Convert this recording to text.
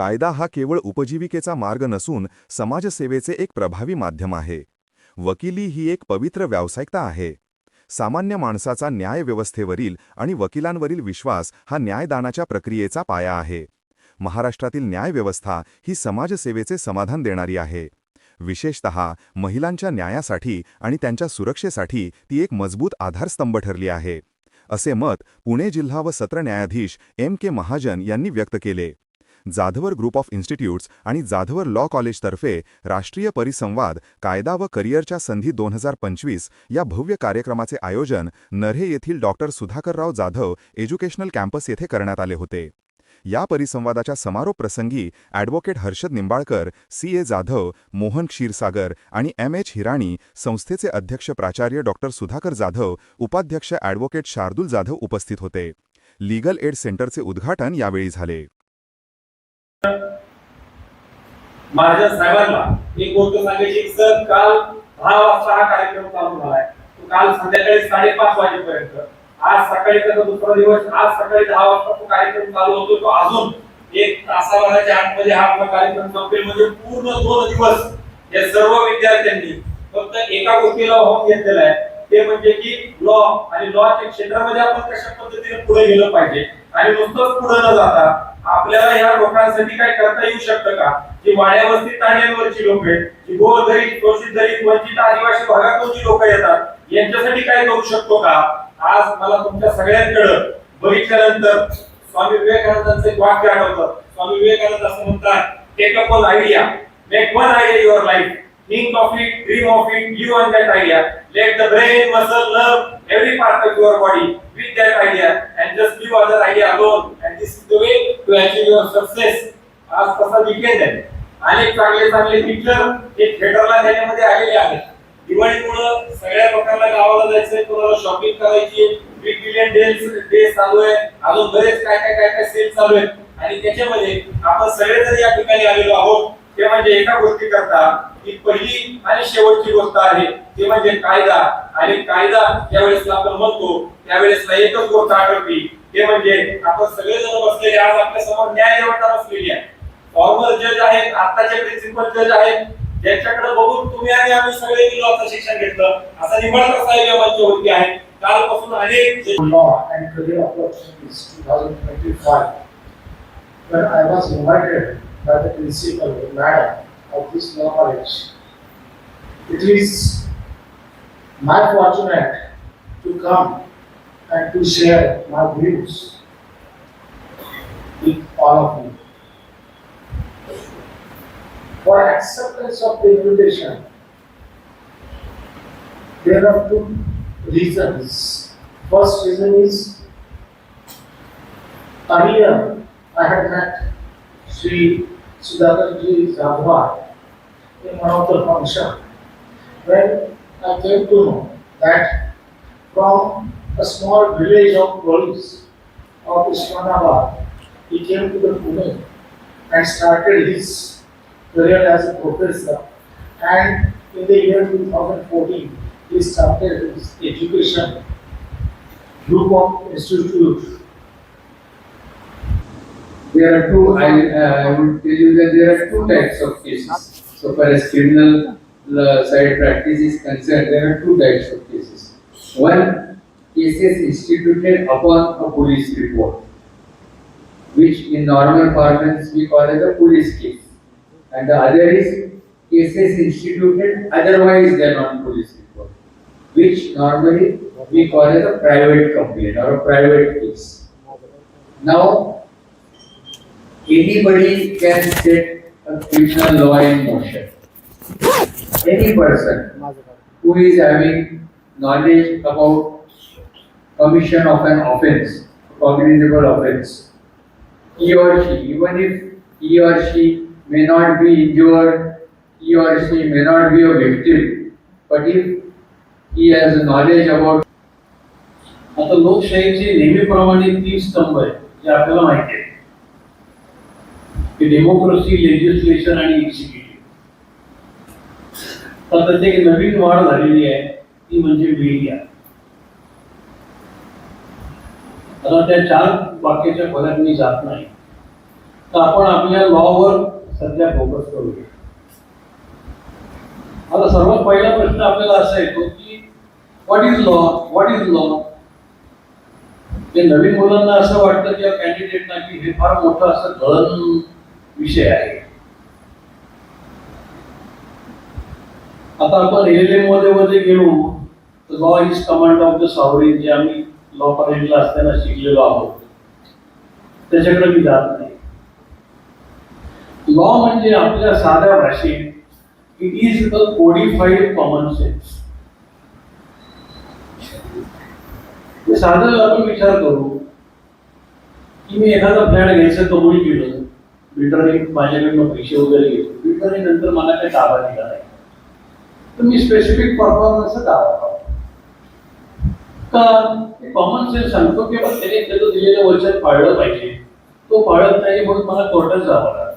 कायदा हा केवळ उपजीविकेचा मार्ग नसून समाजसेवेचे एक प्रभावी माध्यम आहे. वकिली ही एक पवित्र व्यावसायिकता आहे. सामान्य माणसाचा न्यायव्यवस्थेवरील आणि वकिलांवरील विश्वास हा न्यायदानाच्या प्रक्रियेचा पाया आहे. महाराष्ट्रातील न्यायव्यवस्था ही समाजसेवेचे समाधान देणारी आहे. विशेषत महिलांच्या न्यायासाठी आणि त्यांच्या सुरक्षेसाठी ती एक मजबूत आधारस्तंभ ठरली आहे. असे मत पुणे जिल्हा व सत्र न्यायाधीश एम के महाजन यांनी व्यक्त केले. जाधवर ग्रुप ऑफ इन्स्टिट्यूट्स आणि जाधवर लॉ कॉलेजतर्फे राष्ट्रीय परिसंवाद कायदा व करिअरच्या संधी दोन हजार पंचवीस या भव्य कार्यक्रमाचे आयोजन नऱ्हे येथील doctor Sudhakarrao Jadhav educational campus येथे करण्यात आले होते. या परिसंवादाच्या समारोप प्रसंगी advocate Harshad Nimbalkar C A Jadhav Mohan Kshirsagar आणि एम. एच. हिराणी संस्थेचे अध्यक्ष प्राचार्य डॉक्टर सुधाकर जाधव उपाध्यक्ष ॲडव्होकेट शार्दुल जाधव उपस्थित होते. लीगल एड सेंटरचे उद्घाटन यावेळी झाले. माझ्या साहेबांना एक गोष्ट सांगायची सर काल दहा वाजता हा कार्यक्रम चालू झालाय. तो काल संध्याकाळी साडेपाच वाजेपर्यंत. आज सकाळी त्याचा दुसरा दिवस आज सकाळी दहा वाजता तो कार्यक्रम चालू होतो. तो अजून एक तासाभराच्या आतमध्ये हा आपला कार्यक्रम संपेल म्हणजे पूर्ण दोन दिवस या सर्व विद्यार्थ्यांनी फक्त एका गोष्टीला होऊन घेतलेला आहे. ते म्हणजे की लॉ आणि लॉच्या क्षेत्रामध्ये आपण कशा पद्धतीने पुढे गेलं पाहिजे? आणि नुसतंच पुढे न जाता आपल्याला या लोकांसाठी काय करता येऊ शकतं का? की वाड्यावरती ताण्यांवरची लोक आहेत जी गोरगरीब शोषित दलित वंचित आदिवासी भागातून जी लोक येतात यांच्यासाठी काय करू शकतो का? आज मला तुमच्या सगळ्यांकडं बघितल्यानंतर स्वामी विवेकानंदांचं एक वाक्य आठवतं. स्वामी विवेकानंद असं म्हणतात take up on idea make one idea your life think of it, dream of it, live on that idea. Let the brain, muscle, nerve, every part of your body with that idea and just leave other idea alone. And this is the way to achieve your success. आज तसा weekend आहे अनेक चांगले चांगले picture हे थिएटरला देण्यामध्ये आलेले आहेत दिवाळीमुळं सगळ्या लोकांना गावाला जायचंय कोणाला शॉपिंग करायची बिग बिलियन डेज डे चालू आहे अजून बरेच काय काय काय काय सेल चालू आहेत आणि त्याच्यामध्ये आपण सगळेजण या ठिकाणी आलेलो आहोत ते म्हणजे एका गोष्टी करता ही पहिली आणि शेवटची गोष्ट आहे ती म्हणजे कायदा. आणि कायदा ज्यावेळेस आपण म्हणतो त्यावेळेस एकच गोष्ट आठवती ते म्हणजे आपण सगळेजण बसलेले आज आपल्यासमोर न्याय देवता बसलेली आहे फॉर्मल जज आहेत आताचे प्रिन्सिपल जज आहेत. ज्यांच्याकडे बघून तुम्ही आणि आम्ही सगळे लॉचं शिक्षण घेतलं असा निंबाळकर साहेब या होती आहे. कालपासून अनेक जे- law and career 2025 when I was invited by the principal madam of this college. It is my fortunate to come and to share my views with all of you. For acceptance of the invitation, there are two reasons. First reason is earlier I had met Sri Sudhakarji Jadhav in one of the function when I came to know that from a small village of Golis of Islamabad, he came to the Pune and started his career as a professor. And in the year 2014, he started his education group of institute. There are two, I, uh, I would tell you that there are two types of cases. So far as criminal uh, side practice is concerned, there are two types of cases. One, cases instituted upon a police report, which in normal parlance we call as a police case. And the other is cases instituted otherwise than on police report, which normally we call as a private complaint or a private case. Now, anybody can set a criminal law in motion. Any person who is having knowledge about commission of an offense, cognizable offense, he or she, even if he or she may not be injured, he or she may not be a victim, but if he has knowledge about आता लोकशाहीचे नेहमीप्रमाणे तीन स्तंभ आहेत जे आपल्याला माहिती आहे की डेमोक्रेसी लेजिस्लेशन आणि एक्झिक्युटिव्ह तर त्याची एक नवीन वाढ झालेली आहे ती म्हणजे मीडिया आता त्या चार वाक्याच्या खोल्यात मी जात नाही. तर आपण आपल्या लॉवर सध्या फोकस करूया. आता सर्वात पहिला प्रश्न आपल्याला असा येतो की what is law what is law ते नवीन मुलांना असं वाटतं किंवा कॅन्डिडेटना की हे फार मोठं असं गळण विषय आहे. आता आपण एल एममध्ये मध्ये गेलो तर law is command of the sovereign जे आम्ही लॉ कॉलेजला असताना शिकलेलो आहोत. त्याच्याकडे मी जात नाही. लॉ म्हणजे आपल्या साध्या भाषेत it is a codified common sense साधं आपण विचार करू की मी एखादा फ्लॅट घ्यायचं कबूल केलं विटरने पाहिजे मग पैसे वगैरे घेतो. बिल्डरने नंतर मला काही ताबा दिला नाही. तर मी स्पेसिफिक परफॉर्मन्सचा दावा पाहतो. का कॉमन सेन्स सांगतो की त्याने त्याचं दिलेलं वचन पाळलं पाहिजे. तो पाळत नाही म्हणून मला कोर्टात जावं लागतं